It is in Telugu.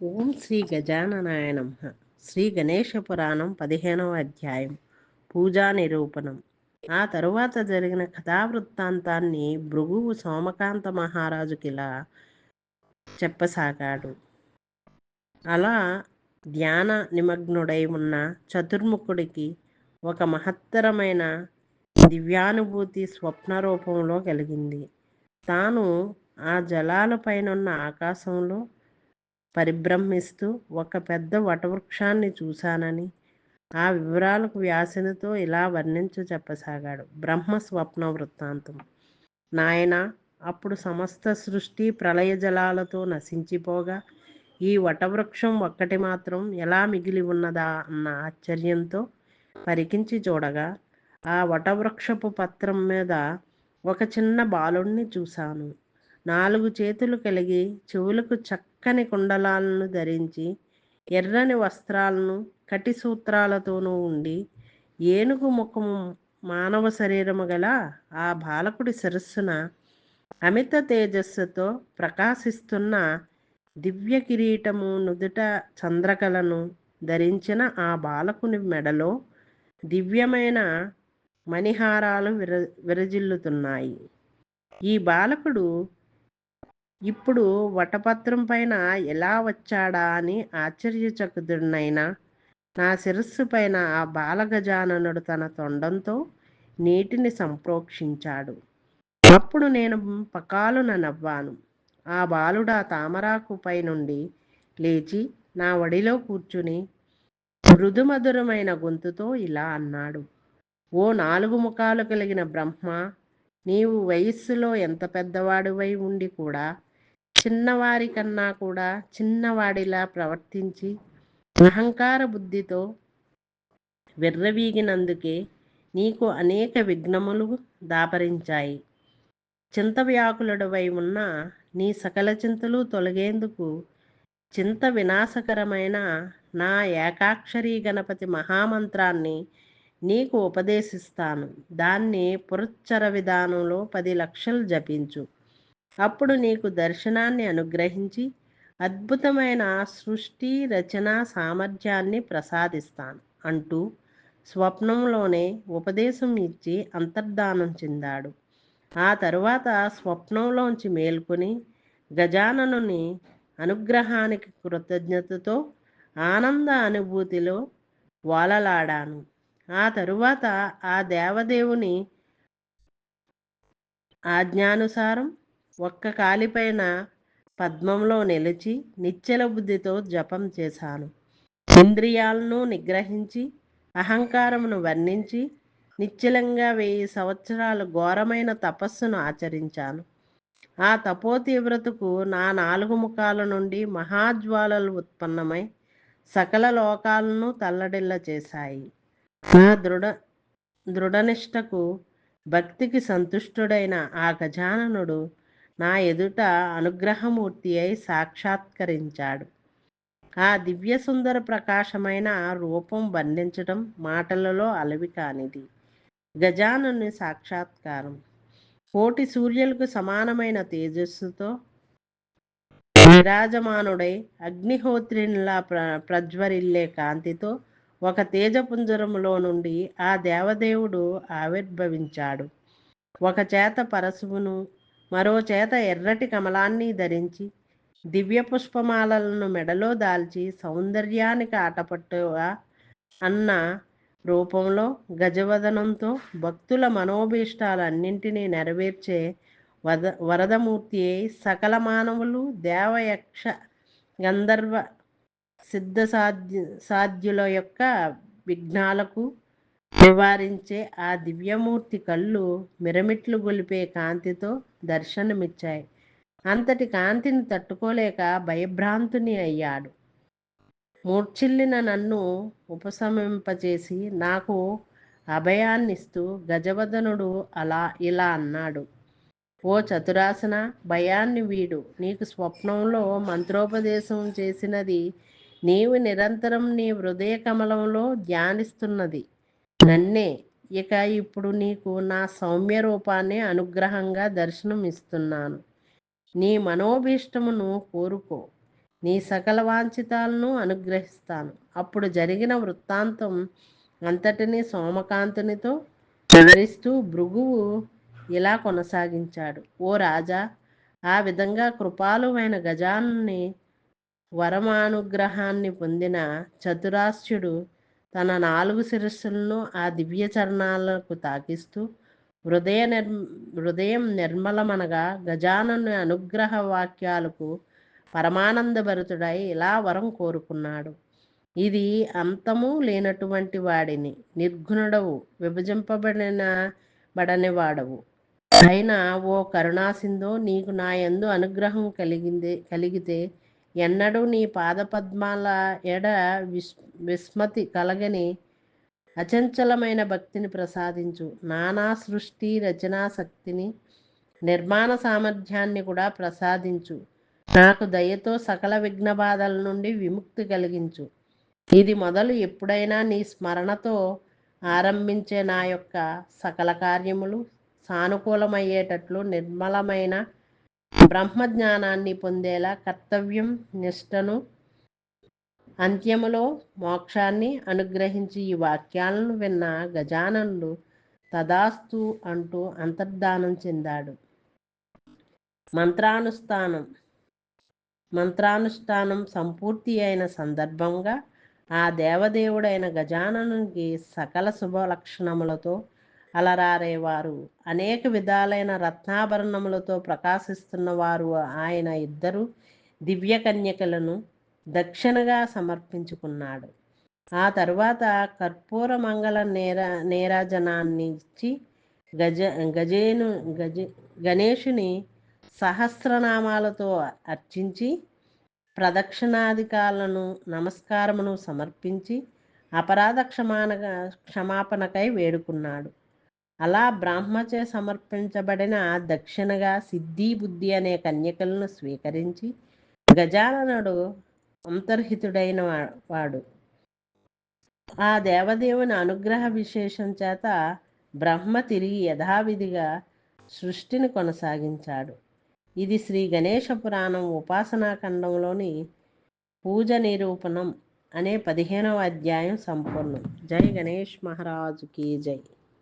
ఓం శ్రీ గజాననాయనం శ్రీ గణేష పురాణం పదిహేనవ అధ్యాయం. పూజా నిరూపణం. ఆ తరువాత జరిగిన కథావృత్తాంతాన్ని భృగువు సోమకాంత మహారాజుకిలా చెప్పసాగాడు. అలా ధ్యాన నిమగ్నుడై ఉన్న చతుర్ముఖుడికి ఒక మహత్తరమైన దివ్యానుభూతి స్వప్న రూపంలో కలిగింది. తాను ఆ జలాలపైనున్న ఆకాశంలో పరిభ్రమిస్తూ ఒక పెద్ద వటవృక్షాన్ని చూశానని ఆ వివరాలకు వ్యాసునితో ఇలా వర్ణించు చెప్పసాగాడు. బ్రహ్మ స్వప్న వృత్తాంతం. నాయన అప్పుడు సమస్త సృష్టి ప్రళయ జలాలతో నశించిపోగా ఈ వటవృక్షం ఒక్కటి మాత్రం ఎలా మిగిలి ఉన్నదా అన్న ఆశ్చర్యంతో పరికించి చూడగా ఆ వటవృక్షపు పత్రం మీద ఒక చిన్న బాలుణ్ణి చూశాను. నాలుగు చేతులు కలిగి చెవులకు చక్కని కుండలాలను ధరించి ఎర్రని వస్త్రాలను కటి సూత్రాలతోనూ ఉండి ఏనుగు ముఖము మానవ శరీరము గల ఆ బాలకుడి శిరస్సున అమిత తేజస్సుతో ప్రకాశిస్తున్న దివ్య కిరీటము నుదుట చంద్రకలను ధరించిన ఆ బాలకుని మెడలో దివ్యమైన మణిహారాలు విర విరజిల్లుతున్నాయి. ఈ బాలకుడు ఇప్పుడు వటపత్రం పైన ఎలా వచ్చాడా అని ఆశ్చర్యచకుతుడినైనా నా శిరస్సు పైన ఆ బాలగజాననుడు తన తొండంతో నీటిని సంప్రోక్షించాడు. అప్పుడు నేను పకాలున నవ్వాను. ఆ బాలుడు ఆ తామరాకు నుండి లేచి నా వడిలో కూర్చుని మృదుమధురమైన గొంతుతో ఇలా అన్నాడు. ఓ నాలుగు ముఖాలు కలిగిన బ్రహ్మ నీవు వయస్సులో ఎంత పెద్దవాడివై ఉండి కూడా చిన్నవారి కన్నా కూడా చిన్నవాడిలా ప్రవర్తించి అహంకార బుద్ధితో విర్రవీగినందుకే నీకు అనేక విఘ్నములు దాపరించాయి. చింత వ్యాకులుడవై ఉన్న నీ సకల చింతలు తొలగేందుకు చింత వినాశకరమైన నా ఏకాక్షరీ గణపతి మహామంత్రాన్ని నీకు ఉపదేశిస్తాను. దాన్ని పురచ్చర విధానంలో పది లక్షలు జపించు. అప్పుడు నీకు దర్శనాన్ని అనుగ్రహించి అద్భుతమైన సృష్టి రచన సామర్థ్యాన్ని ప్రసాదిస్తాను అంటూ స్వప్నంలోనే ఉపదేశం ఇచ్చి అంతర్ధానం చెందాడు. ఆ తరువాత స్వప్నంలోంచి మేల్కొని గజాననుని అనుగ్రహానికి కృతజ్ఞతతో ఆనంద అనుభూతిలో వాలలాడాను. ఆ తరువాత ఆ దేవదేవుని ఆజ్ఞానుసారం ఒక్క కాలిపైన పద్మంలో నిలిచి నిశ్చల బుద్ధితో జపం చేశాను. ఇంద్రియాలను నిగ్రహించి అహంకారమును వర్ణించి నిశ్చలంగా వెయ్యి సంవత్సరాలు ఘోరమైన తపస్సును ఆచరించాను. ఆ తపోతీవ్రతకు నా నాలుగు ముఖాల నుండి మహాజ్వాలలు ఉత్పన్నమై సకల లోకాలను తల్లడిల్ల చేశాయి. నా దృఢ దృఢనిష్టకు భక్తికి సంతుష్టుడైన ఆ గజాననుడు నా ఎదుట అనుగ్రహమూర్తి అయి సాక్షాత్కరించాడు. ఆ దివ్య సుందర ప్రకాశమైన రూపం వర్ణించడం మాటలలో అలవి కానిది. గజానుని సాక్షాత్కారం. కోటి సూర్యులకు సమానమైన తేజస్సుతో విరాజమానుడై అగ్నిహోత్రినిలా ప్ర ప్రజ్వరిల్లే కాంతితో ఒక తేజపుంజరములో నుండి ఆ దేవదేవుడు ఆవిర్భవించాడు. ఒక చేత పరశువును మరో చేత ఎర్రటి కమలాన్ని ధరించి దివ్య పుష్పమాలలను మెడలో దాల్చి సౌందర్యానికి ఆటపట్టుగా అన్న రూపంలో గజవదనంతో భక్తుల మనోభీష్టాలన్నింటినీ నెరవేర్చే వద వరదమూర్తి అయి సకల మానవులు దేవయక్ష గంధర్వ సిద్ధ సాధ్య సాధ్యుల యొక్క విఘ్నాలకు నివారించే ఆ దివ్యమూర్తి కళ్ళు మిరమిట్లు గొలిపే కాంతితో దర్శనమిచ్చాయి. అంతటి కాంతిని తట్టుకోలేక భయభ్రాంతుని అయ్యాడు. మూర్ఛిల్లిన నన్ను ఉపశమింపచేసి నాకు అభయాన్నిస్తూ గజవదనుడు అలా ఇలా అన్నాడు. ఓ చతురాసన భయాన్ని వీడు. నీకు స్వప్నంలో మంత్రోపదేశం చేసినది నీవు నిరంతరం నీ హృదయ కమలంలో ధ్యానిస్తున్నది. నన్నే. ఇక ఇప్పుడు నీకు నా సౌమ్య రూపాన్ని అనుగ్రహంగా దర్శనం ఇస్తున్నాను నీ మనోభీష్టమును కోరుకో. నీ సకల వాంఛితాలను అనుగ్రహిస్తాను. అప్పుడు జరిగిన వృత్తాంతం అంతటినీ సోమకాంతునితో వివరిస్తూ భృగువు ఇలా కొనసాగించాడు. ఓ రాజా ఆ విధంగా కృపాలువైన గజాన్ని వరమానుగ్రహాన్ని పొందిన చతురాస్యుడు తన నాలుగు శిరస్సులను ఆ దివ్య చరణాలకు తాకిస్తూ హృదయ నిర్ హృదయం నిర్మలమనగా గజానను అనుగ్రహ వాక్యాలకు పరమానందభరితుడై ఇలా వరం కోరుకున్నాడు. ఇది అంతము లేనటువంటి వాడిని నిర్గుణుడవు విభజింపబడిన బడని వాడవు అయినా ఓ కరుణాసిందో నీకు నా యందు అనుగ్రహం కలిగింది కలిగితే ఎన్నడూ నీ పాదపద్మాల ఎడ విస్ విస్మతి కలగని అచంచలమైన భక్తిని ప్రసాదించు. నానా సృష్టి రచనా శక్తిని నిర్మాణ సామర్థ్యాన్ని కూడా ప్రసాదించు. నాకు దయతో సకల విఘ్న బాధల నుండి విముక్తి కలిగించు. ఇది మొదలు ఎప్పుడైనా నీ స్మరణతో ఆరంభించే నా యొక్క సకల కార్యములు సానుకూలమయ్యేటట్లు నిర్మలమైన బ్రహ్మజ్ఞానాన్ని పొందేలా కర్తవ్యం నిష్టను అంత్యములో మోక్షాన్ని అనుగ్రహించి ఈ వాక్యాలను విన్న గజాననుడు తదాస్తు అంటూ అంతర్ధానం చెందాడు. మంత్రానుష్ఠానం. మంత్రానుష్ఠానం సంపూర్తి అయిన సందర్భంగా ఆ దేవదేవుడైన గజాననునికి సకల శుభ లక్షణములతో అలరారేవారు. అనేక విధాలైన రత్నాభరణములతో ప్రకాశిస్తున్న వారు ఆయన ఇద్దరు దివ్యకన్యకలను దక్షిణగా సమర్పించుకున్నాడు. ఆ తరువాత కర్పూర మంగళ నేర నేరాజనాన్ని ఇచ్చి గజ గజేను గజ గణేషుని సహస్రనామాలతో అర్చించి ప్రదక్షిణాధికాలను నమస్కారమును సమర్పించి అపరాధ క్షమాన క్షమాపణకై వేడుకున్నాడు. అలా బ్రాహ్మచే సమర్పించబడిన దక్షిణగా సిద్ధి బుద్ధి అనే కన్యకలను స్వీకరించి గజాననుడు అంతర్హితుడైన వాడు. ఆ దేవదేవుని అనుగ్రహ విశేషం చేత బ్రహ్మ తిరిగి యథావిధిగా సృష్టిని కొనసాగించాడు. ఇది శ్రీ గణేష పురాణం ఉపాసనా ఖండంలోని పూజ నిరూపణం అనే పదిహేనవ అధ్యాయం సంపూర్ణం. జై గణేష్ మహారాజుకి జై.